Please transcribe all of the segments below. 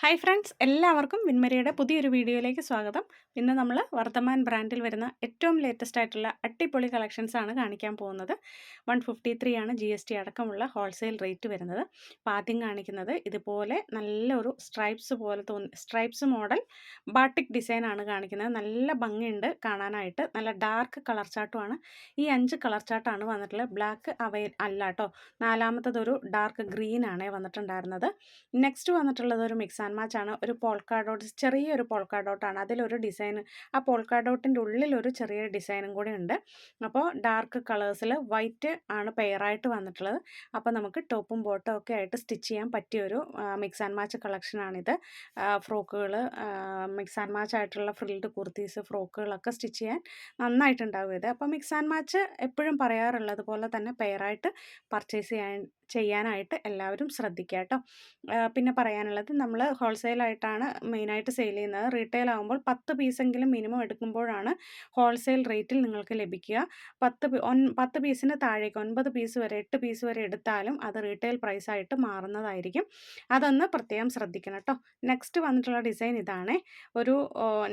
Hi friends എല്ലാവർക്കും വിൻമരിയുടെ പുതിയൊരു വീഡിയോയിലേക്ക് സ്വാഗതം. ഇന്ന് നമ്മൾ വർത്തമാൻ ബ്രാൻഡിൽ വരുന്ന ഏറ്റവും ലേറ്റസ്റ്റ് ആയിട്ടുള്ള അട്ടിപ്പൊളി കളക്ഷൻസ് ആണ് കാണിക്കാൻ പോകുന്നത്. വൺ ഫിഫ്റ്റി ത്രീ ആണ് ജി എസ് ടി അടക്കമുള്ള ഹോൾസെയിൽ റേറ്റ് വരുന്നത്. അപ്പോൾ ആദ്യം കാണിക്കുന്നത് ഇതുപോലെ നല്ലൊരു സ്ട്രൈപ്സ് പോലെ തോന്നി സ്ട്രൈപ്സ് മോഡൽ ബാട്ടിക് ഡിസൈൻ ആണ് കാണിക്കുന്നത്. നല്ല ഭംഗിയുണ്ട് കാണാനായിട്ട്. നല്ല ഡാർക്ക് കളർ ചാട്ടുമാണ് ഈ അഞ്ച് കളർ ചാട്ടാണ് വന്നിട്ടുള്ളത്. ബ്ലാക്ക് അവൈൽ അല്ല കേട്ടോ നാലാമത്തതൊരു ഡാർക്ക് ഗ്രീനാണ് വന്നിട്ടുണ്ടായിരുന്നത്. നെക്സ്റ്റ് വന്നിട്ടുള്ളത് ഒരു മിക്സ് ആൻഡ് മാച്ച് ആണ് ഒരു പോൾക്കാ ചെറിയൊരു പോൾക്കാ ഡോട്ടാണ് അതിലൊരു ഡിസൈൻ ആ പോൾക്കാ ഡോട്ടിന്റെ ഉള്ളിലൊരു ചെറിയ ഡിസൈനും കൂടി ഉണ്ട്. അപ്പോൾ ഡാർക്ക് കളേഴ്സിൽ വൈറ്റ് ആണ് പെയറായിട്ട് വന്നിട്ടുള്ളത്. അപ്പോൾ നമുക്ക് ടോപ്പും ബോട്ടും ഒക്കെ ആയിട്ട് സ്റ്റിച്ച് ചെയ്യാൻ പറ്റിയ ഒരു മിക്സ് ആൻഡ് മാച്ച് കളക്ഷനാണിത് ഫ്രോക്കുകൾ മിക്സ് ആൻഡ് മാച്ച് ആയിട്ടുള്ള ഫ്രിൽഡ് കുർത്തീസ് ഫ്രോക്കുകളൊക്കെ സ്റ്റിച്ച് ചെയ്യാൻ നന്നായിട്ടുണ്ടാവും ഇത്. അപ്പോൾ മിക്സ് ആൻഡ് മാച്ച് എപ്പോഴും പറയാറുള്ളത് പോലെ തന്നെ പെയറായിട്ട് പർച്ചേസ് ചെയ്യാൻ ചെയ്യാനായിട്ട് എല്ലാവരും ശ്രദ്ധിക്കുക കേട്ടോ. പിന്നെ പറയാനുള്ളത് നമ്മൾ ഹോൾസെയിലായിട്ടാണ് മെയിനായിട്ട് സെയിൽ ചെയ്യുന്നത്. റീറ്റെയിൽ ആകുമ്പോൾ പത്ത് പീസെങ്കിലും മിനിമം എടുക്കുമ്പോഴാണ് ഹോൾസെയിൽ റേറ്റിൽ നിങ്ങൾക്ക് ലഭിക്കുക. പത്ത് പത്ത് പീസിന് താഴേക്ക് ഒൻപത് പീസ് വരെ എട്ട് പീസ് വരെ എടുത്താലും അത് റീറ്റെയിൽ പ്രൈസായിട്ട് മാറുന്നതായിരിക്കും. അതൊന്ന് പ്രത്യേകം ശ്രദ്ധിക്കണം കേട്ടോ. നെക്സ്റ്റ് വന്നിട്ടുള്ള ഡിസൈൻ ഇതാണ്. ഒരു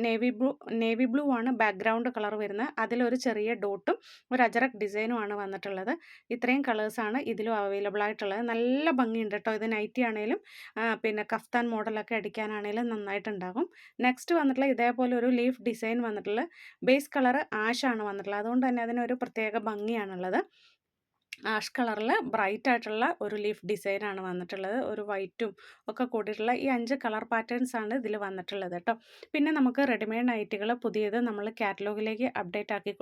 നേവി ബ്ലൂ നേവി ബ്ലൂ ആണ് ബാക്ക്ഗ്രൗണ്ട് കളർ വരുന്നത്. അതിലൊരു ചെറിയ ഡോട്ടും ഒരു അജറക് ഡിസൈനുമാണ് വന്നിട്ടുള്ളത്. ഇത്രയും കളേഴ്സാണ് ഇതിലും അവൈലബിൾ ആയിട്ടുള്ളത്. നല്ല ഭംഗിയുണ്ട് കേട്ടോ ഇത് നൈറ്റി ആണെങ്കിലും പിന്നെ കഫ്താൻ മോഡലൊക്കെ അടിക്കാനാണെങ്കിലും നന്നായിട്ടുണ്ടാകും. നെക്സ്റ്റ് വന്നിട്ടുള്ള ഇതേപോലെ ഒരു ലീഫ് ഡിസൈൻ വന്നിട്ടുള്ള ബേസ് കളർ ആഷാണ് വന്നിട്ടുള്ളത്. അതുകൊണ്ട് തന്നെ അതിനൊരു പ്രത്യേക ഭംഗിയാണുള്ളത്. ആഷ് കളറിൽ ബ്രൈറ്റ് ആയിട്ടുള്ള ഒരു ലീഫ് ഡിസൈനാണ് വന്നിട്ടുള്ളത്. ഒരു വൈറ്റും ഒക്കെ കൂടിയിട്ടുള്ള ഈ അഞ്ച് കളർ പാറ്റേൺസ് ആണ് ഇതിൽ വന്നിട്ടുള്ളത് കേട്ടോ. പിന്നെ നമുക്ക് റെഡിമെയ്ഡ് നൈറ്റുകൾ പുതിയത് നമ്മൾ കാറ്റലോഗിലേക്ക് അപ്ഡേറ്റ് ആക്കി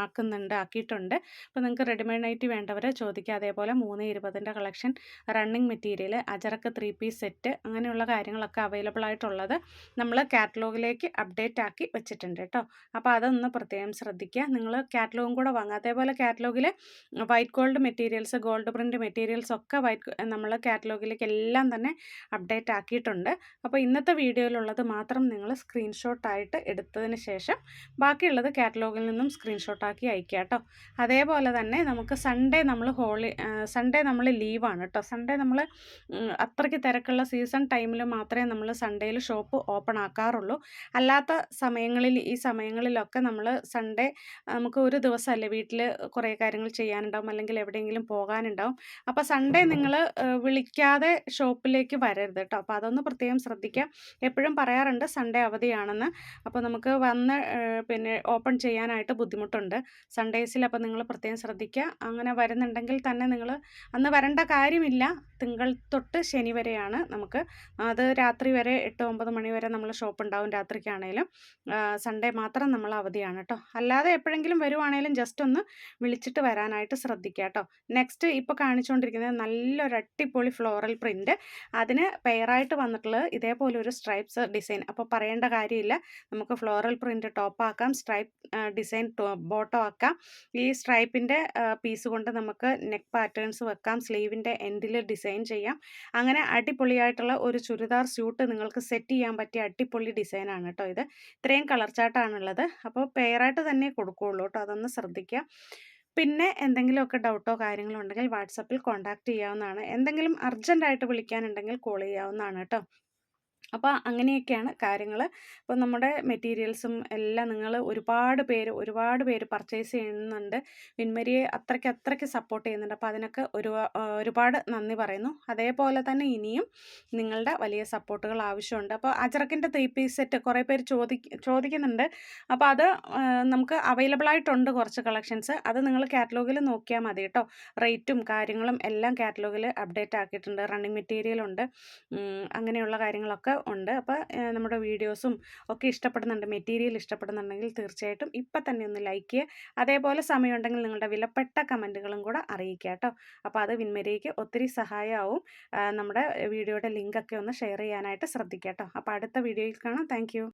ആക്കുന്നുണ്ട് ആക്കിയിട്ടുണ്ട്. അപ്പോൾ നിങ്ങൾക്ക് റെഡിമെയ്ഡ് നൈറ്റ് വേണ്ടവരെ ചോദിക്കുക. അതേപോലെ മൂന്ന് ഇരുപതിന്റെ collection running material ajrakh three piece set അങ്ങനെയുള്ള കാര്യങ്ങളൊക്കെ അവൈലബിൾ ആയിട്ടുള്ളത് നമ്മൾ കാറ്റലോഗിലേക്ക് അപ്ഡേറ്റ് ആക്കി വെച്ചിട്ടുണ്ട് കേട്ടോ. അപ്പോൾ അതൊന്ന് പ്രത്യേകം ശ്രദ്ധിക്കുക. നിങ്ങൾ കാറ്റലോഗും കൂടെ വാങ്ങുക. അതേപോലെ കാറ്റലോഗിൽ white gold gold materials gold print materials ഒക്കെ വൈറ്റ് നമ്മൾ കാറ്റലോഗിലേക്ക് എല്ലാം തന്നെ അപ്ഡേറ്റ് ആക്കിയിട്ടുണ്ട്. അപ്പോൾ ഇന്നത്തെ വീഡിയോയിലുള്ളത് മാത്രം നിങ്ങൾ സ്ക്രീൻഷോട്ടായിട്ട് എടുത്തതിന് ശേഷം ബാക്കിയുള്ളത് കാറ്റലോഗിൽ നിന്നും സ്ക്രീൻഷോട്ടാക്കി അയക്കുക കേട്ടോ. അതേപോലെ തന്നെ നമുക്ക് സൺഡേ നമ്മൾ ഹോളി സൺഡേ നമ്മൾ ലീവാണ് കേട്ടോ. സൺഡേ നമ്മൾ അത്രയ്ക്ക് തിരക്കുള്ള സീസൺ ടൈമിൽ മാത്രമേ നമ്മൾ സൺഡേയിൽ ഷോപ്പ് ഓപ്പൺ ആക്കാറുള്ളൂ. അല്ലാത്ത സമയങ്ങളിൽ ഈ സമയങ്ങളിലൊക്കെ നമ്മൾ സൺഡേ നമുക്ക് ഒരു ദിവസമല്ലേ വീട്ടിൽ കുറേ കാര്യങ്ങൾ ചെയ്യാനുണ്ടാവും. അല്ലെങ്കിൽ എവിടെയെങ്കിലും പോകാനുണ്ടാവും. അപ്പോൾ സൺഡേ നിങ്ങൾ വിളിക്കാതെ ഷോപ്പിലേക്ക് വരരുത് കേട്ടോ അപ്പോൾ അതൊന്ന് പ്രത്യേകം ശ്രദ്ധിക്കാം. എപ്പോഴും പറയാറുണ്ട് സൺഡേ അവധിയാണെന്ന്. അപ്പോൾ നമുക്ക് വന്ന് പിന്നെ ഓപ്പൺ ചെയ്യാനായിട്ട് ബുദ്ധിമുട്ടുണ്ട്. സൺഡേസിൽ അപ്പോൾ നിങ്ങൾ പ്രത്യേകം ശ്രദ്ധിക്കുക അങ്ങനെ വരുന്നുണ്ടെങ്കിൽ തന്നെ നിങ്ങൾ അന്ന് വരേണ്ട കാര്യമില്ല. തിങ്കൾ തൊട്ട് ശനി വരെയാണ് നമുക്ക്. അത് രാത്രി വരെ എട്ട് ഒമ്പത് മണി വരെ നമ്മൾ ഷോപ്പ് ഉണ്ടാവും രാത്രിക്കാണേലും സൺഡേ മാത്രം നമ്മൾ അവധിയാണ് കേട്ടോ അല്ലാതെ എപ്പോഴെങ്കിലും വരുവാണേലും ജസ്റ്റ് ഒന്ന് വിളിച്ചിട്ട് വരാനായിട്ട് ശ്രദ്ധിക്കുക കേട്ടോ. നെക്സ്റ്റ് ഇപ്പോൾ കാണിച്ചുകൊണ്ടിരിക്കുന്നത് നല്ലൊരു അട്ടിപ്പൊളി ഫ്ലോറൽ പ്രിന്റ് അതിന് പെയറായിട്ട് വന്നിട്ടുള്ളത് ഇതേപോലെ ഒരു സ്ട്രൈപ്സ് ഡിസൈൻ അപ്പോൾ പറയേണ്ട കാര്യമില്ല. നമുക്ക് ഫ്ലോറൽ പ്രിന്റ് ടോപ്പാക്കാം സ്ട്രൈപ്പ് ഡിസൈൻ ബോട്ടോ ആക്കാം. ഈ സ്ട്രൈപ്പിന്റെ പീസ് കൊണ്ട് നമുക്ക് നെക്ക് പാറ്റേൺസ് വെക്കാം സ്ലീവിന്റെ എൻഡിൽ ഡിസൈൻ ചെയ്യാം. അങ്ങനെ അടിപൊളിയായിട്ടുള്ള ഒരു ചുരിദാർ സ്യൂട്ട് നിങ്ങൾക്ക് സെറ്റ് ചെയ്യാൻ പറ്റിയ അടിപൊളി ഡിസൈനാണ് കേട്ടോ ഇത്. ഇത്രയും കളർ ചാട്ടാണുള്ളത് അപ്പോൾ പെയറായിട്ട് തന്നെ കൊടുക്കുകയുള്ളൂ കേട്ടോ. അതൊന്ന് ശ്രദ്ധിക്കുക പിന്നെ എന്തെങ്കിലുമൊക്കെ ഡൗട്ടോ കാര്യങ്ങളോ ഉണ്ടെങ്കിൽ വാട്സപ്പിൽ കോൺടാക്റ്റ് ചെയ്യാവുന്നതാണ്. എന്തെങ്കിലും അർജന്റായിട്ട് വിളിക്കാനുണ്ടെങ്കിൽ കോൾ ചെയ്യാവുന്നതാണ് കേട്ടോ. അപ്പോൾ അങ്ങനെയൊക്കെയാണ് കാര്യങ്ങൾ അപ്പോൾ നമ്മുടെ മെറ്റീരിയൽസും എല്ലാം നിങ്ങൾ ഒരുപാട് പേര് ഒരുപാട് പേര് പർച്ചേസ് ചെയ്യുന്നുണ്ട്. വിൻമരിയെ അത്രയ്ക്ക് അത്രയ്ക്ക് സപ്പോർട്ട് ചെയ്യുന്നുണ്ട്. അപ്പോൾ അതിനൊക്കെ ഒരു ഒരുപാട് നന്ദി പറയുന്നു. അതേപോലെ തന്നെ ഇനിയും നിങ്ങളുടെ വലിയ സപ്പോർട്ടുകൾ ആവശ്യമുണ്ട്. അപ്പോൾ അജറക്കിന്റെ ത്രീ പീസ് സെറ്റ് കുറേ പേര് ചോദി ചോദിക്കുന്നുണ്ട്. അപ്പോൾ അത് നമുക്ക് അവൈലബിൾ ആയിട്ടുണ്ട് കുറച്ച് കളക്ഷൻസ്. അത് നിങ്ങൾ കാറ്റലോഗിൽ നോക്കിയാൽ മതി കേട്ടോ. റേറ്റും കാര്യങ്ങളും എല്ലാം കാറ്റലോഗിൽ അപ്ഡേറ്റ് ആക്കിയിട്ടുണ്ട്. റണ്ണിങ് മെറ്റീരിയൽ ഉണ്ട് അങ്ങനെയുള്ള കാര്യങ്ങളൊക്കെ ഉണ്ട്. അപ്പോൾ നമ്മുടെ വീഡിയോസും ഒക്കെ ഇഷ്ടപ്പെടുന്നുണ്ട് മെറ്റീരിയൽ ഇഷ്ടപ്പെടുന്നുണ്ടെങ്കിൽ തീർച്ചയായിട്ടും ഇപ്പം തന്നെ ഒന്ന് ലൈക്ക് ചെയ്യുക. അതേപോലെ സമയമുണ്ടെങ്കിൽ നിങ്ങളുടെ വിലപ്പെട്ട കമന്റുകളും കൂടെ അറിയിക്കുക കേട്ടോ. അപ്പോൾ അത് വിൻമരിക്ക് ഒത്തിരി സഹായമാവും. നമ്മുടെ വീഡിയോയുടെ ലിങ്കൊക്കെ ഒന്ന് ഷെയർ ചെയ്യാനായിട്ട് ശ്രദ്ധിക്കുക കേട്ടോ. അപ്പോൾ അടുത്ത വീഡിയോയിൽ കാണാം. താങ്ക്